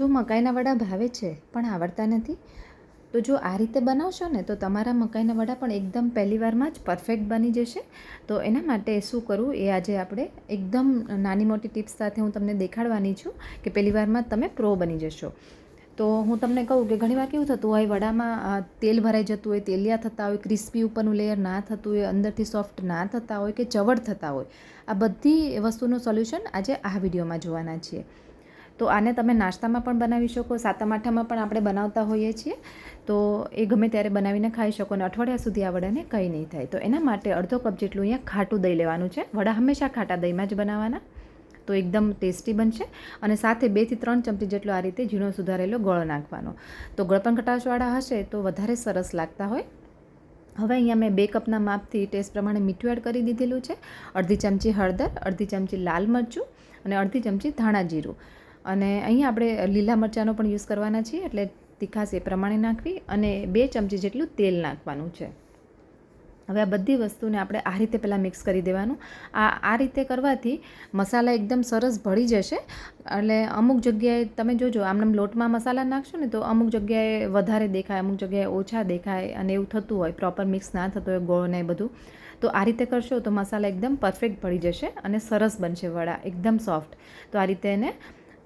શું મકાઈના વડા ભાવે છે? પણ આવડતા નથી? તો જો આ રીતે બનાવશો ને, તો તમારા મકાઈના વડા પણ એકદમ પહેલી વારમાં જ પરફેક્ટ બની જશે. તો એના માટે શું કરવું? એ આજે આપણે એકદમ નાની મોટી ટિપ્સ સાથે હું તમને દેખાડવાની છું કે પહેલી વારમાં તમે પ્રો બની જશો. તો હું તમને કહું કે ઘણીવાર કેવું થતું હોય, વડામાં તેલ ભરાઈ જતું હોય, તેલિયા થતા હોય, ક્રિસ્પી ઉપરનું લેયર ના થતું હોય, અંદરથી સોફ્ટ ના થતા હોય કે ચવડ થતા હોય, આ બધી વસ્તુનું સોલ્યુશન આજે આ વિડીયોમાં જોવાના છીએ. તો આને તમે નાસ્તામાં પણ બનાવી શકો સાતમ આઠામાં પણ આપણે બનાવતા હોઈએ છીએ. તો એ ગમે ત્યારે બનાવીને ખાઈ શકો અને અઠવાડિયા સુધી આ વડાને કંઈ નહીં થાય. તો એના માટે અડધો કપ જેટલું અહીંયા ખાટું દહીં લેવાનું છે. વડા હંમેશા ખાટા દહીંમાં જ બનાવવાના તો એકદમ ટેસ્ટી બનશે અને સાથે બેથી ત્રણ ચમચી જેટલો આ રીતે ઝીણો સુધારેલો ગળો નાખવાનો. તો ગળપણ ખટાશવાળા હશે તો વધારે સરસ લાગતા હોય. હવે અહીંયા મેં બે કપના માપથી ટેસ્ટ પ્રમાણે મીઠું એડ કરી દીધેલું છે. અડધી ચમચી હળદર, અડધી ચમચી લાલ મરચું અને અડધી ચમચી ધાણા જીરું. અને અહીંયા આપણે લીલા મરચાંનો પણ યુઝ કરવાના છીએ, એટલે તીખાશ એ પ્રમાણે નાખવી અને બે ચમચી જેટલું તેલ નાખવાનું છે. હવે આ બધી વસ્તુને આપણે આ રીતે પહેલાં મિક્સ કરી દેવાનું. આ આ રીતે કરવાથી મસાલા એકદમ સરસ ભળી જશે. એટલે અમુક જગ્યાએ તમે જોજો, આમ લોટમાં મસાલા નાખશો ને તો અમુક જગ્યાએ વધારે દેખાય, અમુક જગ્યાએ ઓછા દેખાય અને એવું થતું હોય, પ્રોપર મિક્સ ના થતું હોય, ગોળ ને બધું. તો આ રીતે કરશો તો મસાલા એકદમ પરફેક્ટ ભળી જશે અને સરસ બનશે વડા, એકદમ સોફ્ટ. તો આ રીતે એને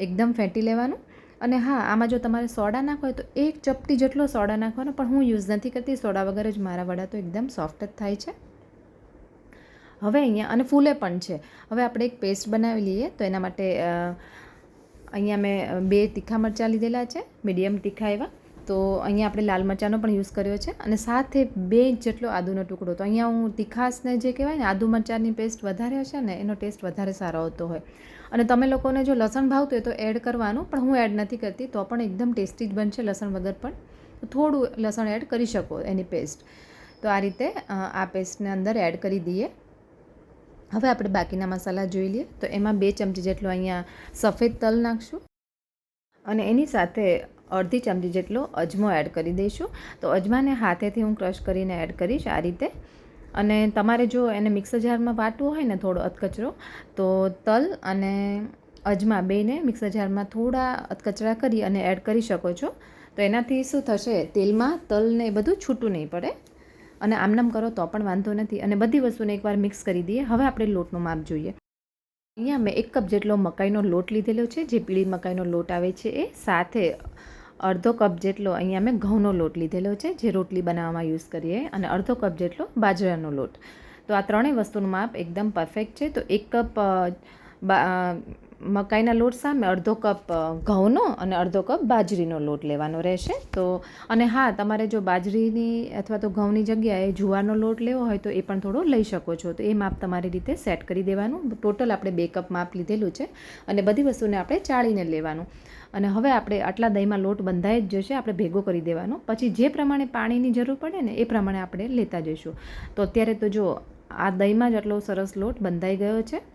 એકદમ ફેંટી લેવાનું. અને હા, આમાં જો તમારે સોડા નાખવો હોય તો એક ચપટી જેટલો સોડા નાખવાનો, પણ હું યુઝ નથી કરતી. સોડા વગર જ મારા વડા તો એકદમ સોફ્ટ જ થાય છે. હવે અહીંયા, અને ફૂલે પણ છે. હવે આપણે એક પેસ્ટ બનાવી લઈએ તો એના માટે અહીંયા મેં બે તીખા મરચાં લીધેલા છે, મીડિયમ તીખા એવા. તો અહીંયા આપણે લાલ મરચાંનો પણ યુઝ કર્યો છે અને સાથે બે ઇંચ જેટલો આદુનો ટુકડો. તો અહીંયા હું તીખાસને જે કહેવાય ને, આદુ મરચાંની પેસ્ટ વધારે હશે ને, એનો ટેસ્ટ વધારે સારો આવતો હોય. અને તમે લોકોને જો લસણ ભાવતું હોય તો એડ કરવાનું, પણ હું એડ નથી કરતી, તો પણ એકદમ ટેસ્ટી જ બનશે લસણ વગર પણ. થોડું લસણ એડ કરી શકો એની પેસ્ટ તો આ રીતે આ પેસ્ટને અંદર એડ કરી દઈએ. હવે આપણે બાકીના મસાલા જોઈ લઈએ. તો એમાં બે ચમચી જેટલો અહીંયા સફેદ તલ નાખશું. અને એની સાથે અડધી ચમચી જેટલો અજમો એડ કરી દઈશું. તો અજમાને હાથેથી હું ક્રશ કરીને એડ કરીશ આ રીતે. અને તમારે જો એને મિક્સર જારમાં વાટવું હોય ને થોડો અધકચરો, તો તલ અને અજમા બેને મિક્સર જારમાં થોડા અધકચરા કરી અને એડ કરી શકો છો. તો એનાથી શું થશે? તેલમાં તલને એ બધું છૂટું નહીં પડે. અને આમનામ કરો તો પણ વાંધો નથી. અને બધી વસ્તુને એકવાર મિક્સ કરી દઈએ. હવે આપણે લોટનું માપ જોઈએ. અહીંયા મેં એક કપ જેટલો મકાઈનો લોટ લીધેલો છે. જે પીળી મકાઈનો લોટ આવે છે એ. સાથે અડધો કપ જેટલો અહીંયા મેં ઘઉંનો લોટ લીધેલો છે, જે રોટલી બનાવવામાં યુઝ કરીએ, અને અડધો કપ જેટલો બાજરાનો લોટ. તો આ ત્રણેય વસ્તુનું માપ એકદમ પરફેક્ટ છે. તો એક કપ મકાઈના લોટ સામે અડધો કપ ઘઉંનો અને અડધો કપ બાજરીનો લોટ લેવાનો રહેશે. તો, અને હા, તમારે જો બાજરીની અથવા તો ઘઉંની જગ્યાએ જુવારનો લોટ લેવો હોય તો એ પણ થોડો લઈ શકો છો. તો એ માપ તમારી રીતે સેટ કરી દેવાનું. ટોટલ આપણે બે કપ માપ લીધેલું છે અને બધી વસ્તુને આપણે ચાળીને લેવાનું. અને હવે આપણે આટલા દહીંમાં લોટ બંધાઈ જ જશે, આપણે ભેગો કરી દેવાનો. પછી જે પ્રમાણે પાણીની જરૂર પડે ને એ પ્રમાણે આપણે લેતા જઈશું. તો અત્યારે તો જો આ દહીંમાં જ આટલો સરસ લોટ બંધાઈ ગયો છે.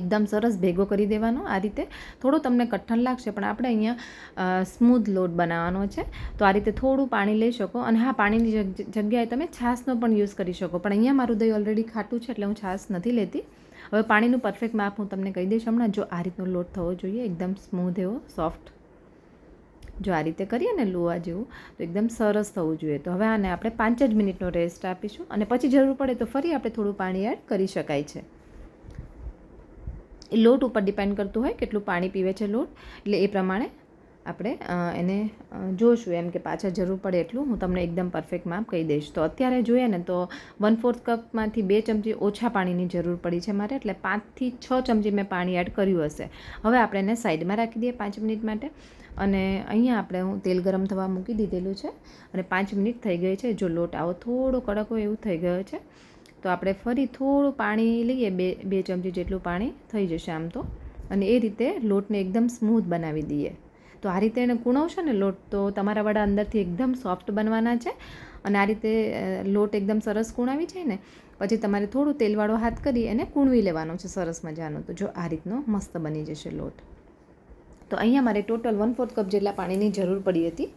એકદમ સરસ ભેગો કરી દેવાનો આ રીતે. થોડો તમને કઠણ લાગશે, પણ આપણે અહીંયા સ્મૂથ લોટ બનાવવાનો છે. તો આ રીતે થોડું પાણી લઈ શકો અને હા, પાણીની જગ્યાએ તમે છાશનો પણ યુઝ કરી શકો. પણ અહીંયા મારું દહીં ઓલરેડી ખાટું છે, એટલે હું છાશ નથી લેતી. હવે પાણીનું પરફેક્ટ માપ હું તમને કહી દઈશ હમણાં. જો આ રીતનો લોટ થવો જોઈએ, એકદમ સ્મૂથ એવો સોફ્ટ જો આ રીતે કરીએ ને લોવા જેવું, તો એકદમ સરસ થવું જોઈએ. તો હવે આને આપણે પાંચ જ મિનિટનો રેસ્ટ આપીશું અને પછી જરૂર પડે તો ફરી આપણે થોડું પાણી એડ કરી શકાય છે. લોટ ઉપર ડિપેન્ડ કરતું હોય કેટલું પાણી પીવે છે લોટ. એટલે એ પ્રમાણે આપણે એને જોઈશું એમ કે પાછળ જરૂર પડે એટલું. હું તમને એકદમ પરફેક્ટ માપ કહી દઈશ. તો અત્યારે જોઈએ ને તો વન ફોર્થ કપમાંથી બે ચમચી ઓછા પાણીની જરૂર પડી છે મારે. એટલે પાંચથી છ ચમચી મેં પાણી એડ કર્યું હશે. હવે આપણે એને સાઈડમાં રાખી દઈએ પાંચ મિનિટ માટે. અને અહીંયા આપણે હું તેલ ગરમ થવા મૂકી દીધેલું છે. અને પાંચ મિનિટ થઈ ગઈ છે. જો લોટ આવો થોડો કડક હોય એવું થઈ ગયો છે. તો આપણે ફરી થોડું પાણી લઈએ, બે બે ચમચી જેટલું પાણી થઈ જશે આમ તો. અને એ રીતે લોટને એકદમ સ્મૂથ બનાવી દઈએ. તો આ રીતે એને કૂણવશો ને લોટ તો તમારા વડા અંદરથી એકદમ સોફ્ટ બનવાના છે. અને આ રીતે લોટ એકદમ સરસ કૂણાવી જાય ને, પછી તમારે થોડું તેલવાળો હાથ કરી એને કૂણવી લેવાનો છે સરસ મજાનો. તો જો આ રીતનો મસ્ત બની જશે લોટ. તો અહીંયા મારે ટોટલ વન ફોર્થ કપ જેટલા પાણીની જરૂર પડી હતી.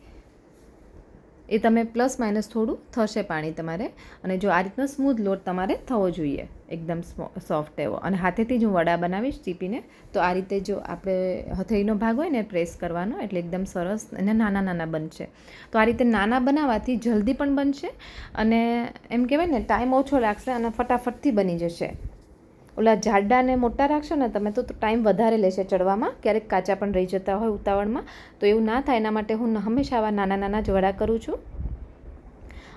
એ તમે પ્લસ માઇનસ થોડું થશે પાણી તમારે. અને જો આ રીતનો સ્મૂથ લોટ તમારે થવો જોઈએ, એકદમ સોફ્ટ એવો. અને હાથેથી જ હું વડા બનાવીશ ચીપીને, તો આ રીતે જો આપણે હથેળીનો ભાગ હોય ને પ્રેસ કરવાનો, એટલે એકદમ સરસ અને નાના નાના બનશે. તો આ રીતે નાના બનાવવાથી જલ્દી પણ બનશે અને એમ કહેવાય ને, ટાઈમ ઓછો લાગશે અને ફટાફટથી બની જશે. ઓલા જાડાને મોટા રાખશો ને, તમે તો ટાઈમ વધારે લેશે ચડવામાં. ક્યારેક કાચા પણ રહી જતા હોય ઉતાવળમાં. તો એવું ના થાય, એના માટે હું હંમેશા આવા નાના નાના જ વડા કરું છું.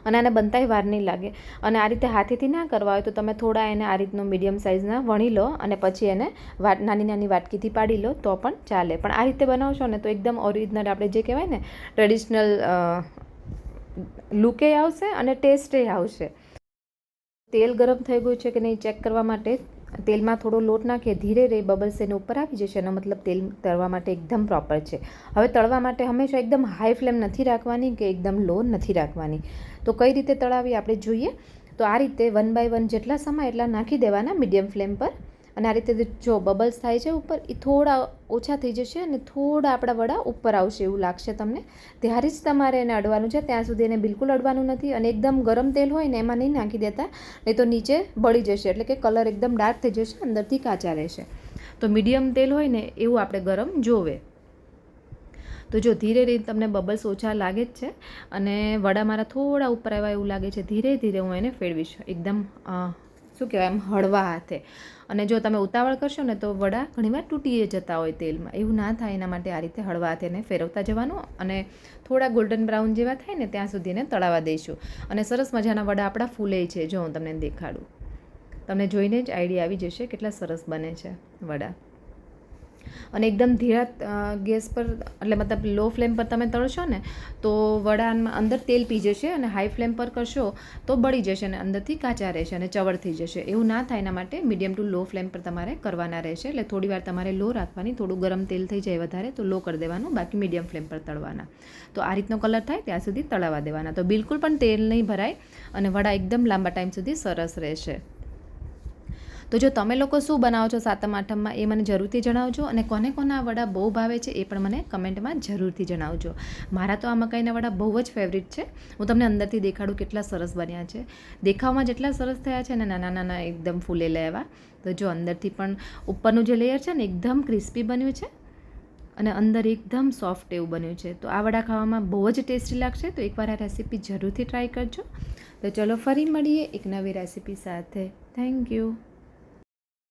અને આને બનતાય વાર નહીં લાગે. અને આ રીતે હાથેથી ના કરવા હોય તો તમે થોડા એને આ રીતનો મીડિયમ સાઇઝના વણી લો અને પછી એને વાટ, નાની નાની વાટકીથી પાડી લો, તો પણ ચાલે. પણ આ રીતે બનાવશો ને, તો એકદમ ઓરિજિનલ આપણે જે કહેવાય ને ટ્રેડિશનલ લુકે આવશે અને ટેસ્ટે આવશે. તેલ ગરમ થઈ ગયું છે કે નહીં ચેક કરવા માટે તેલમાં થોડો લોટ નાખીએ, ધીરે રે બબલ્સ એને ઉપર આવી જશે એનો મતલબ તેલ તળવા માટે એકદમ પ્રોપર છે. હવે તળવા માટે હંમેશા એકદમ હાઈ ફ્લેમ નથી રાખવાની કે એકદમ લો નથી રાખવાની. તો કઈ રીતે તળાવી આપણે જોઈએ? તો આ રીતે વન બાય વન જેટલા સમય એટલા નાખી દેવાના મીડિયમ ફ્લેમ પર. અને આ રીતે જો બબલ્સ થાય છે ઉપર એ થોડા ઓછા થઈ જશે અને થોડા આપણા વડા ઉપર આવશે એવું લાગશે તમને. ત્યારે જ તમારે એને અડવાનું છે. ત્યાં સુધી એને બિલકુલ અડવાનું નથી અને એકદમ ગરમ તેલ હોય ને એમાં નહીં નાખી દેતા, નહીં તો નીચે બળી જશે. એટલે કે કલર એકદમ ડાર્ક થઈ જશે, અંદરથી કાચા રહેશે. તો મીડિયમ તેલ હોય ને એવું આપણે ગરમ જોવે. તો જો ધીરે ધીરે તમને બબલ્સ ઓછા લાગે જ છે અને વડા મારા થોડા ઉપર આવ્યા એવું લાગે છે, ધીરે ધીરે હું એને ફેરવીશ. એકદમ શું કહેવાય, એમ હળવા હાથે. અને જો તમે ઉતાવળ કરશો ને તો વડા ઘણીવાર તૂટી જતા હોય તેલમાં. એવું ના થાય, એના માટે આ રીતે હળવા હાથે એને ફેરવતા જવાનું અને થોડા ગોલ્ડન બ્રાઉન જેવા થાય ને ત્યાં સુધી એને તળાવા દઈશું. અને સરસ મજાના વડા આપણા ફૂલે છે, જો હું તમને દેખાડું. તમને જોઈને જ આઈડિયા આવી જશે કેટલા સરસ બને છે વડા. અને એકદમ ધીરા ગેસ પર, એટલે મતલબ લો ફ્લેમ પર તમે તળશો ને, તો વડામાં અંદર તેલ પી જશે અને હાઈ ફ્લેમ પર કરશો તો બળી જશે અને અંદરથી કાચા રહેશે અને ચવડ થઈ જશે. એવું ના થાય એના માટે મીડિયમ ટુ લો ફ્લેમ પર તમારે કરવાના રહેશે. એટલે થોડી વાર તમારે લો રાખવાની, થોડું ગરમ તેલ થઈ જાય વધારે તો લો કરી દેવાનું, બાકી મીડિયમ ફ્લેમ પર તળવાના. તો આ રીતનો કલર થાય ત્યાં સુધી તળાવા દેવાના. તો બિલકુલ પણ તેલ નહીં ભરાય અને વડા એકદમ લાંબા ટાઈમ સુધી સરસ રહેશે. તો જો તમે લોકો શું બનાવો છો સાતમ, આઠમમાં એ મને જરૂરથી જણાવજો અને કોને કોને વડા બહુ ભાવે છે એ પણ મને કમેન્ટમાં જરૂરથી જણાવજો. મારા તો આ મકાઈના વડા બહુ જ ફેવરિટ છે. હું તમને અંદરથી દેખાડું કેટલા સરસ બન્યા છે. દેખાવમાં જેટલા સરસ થયા છે ને નાના નાના એકદમ ફૂલેલા એવા તો જો અંદરથી પણ ઉપરનું જે લેયર છે ને એકદમ ક્રિસ્પી બન્યું છે અને અંદર એકદમ સોફ્ટ એવું બન્યું છે. તો આ વડા ખાવામાં બહુ જ ટેસ્ટી લાગશે. તો એકવાર આ રેસીપી જરૂરથી ટ્રાય કરજો. તો ચલો ફરી મળીએ એક નવી રેસીપી સાથે. Thank you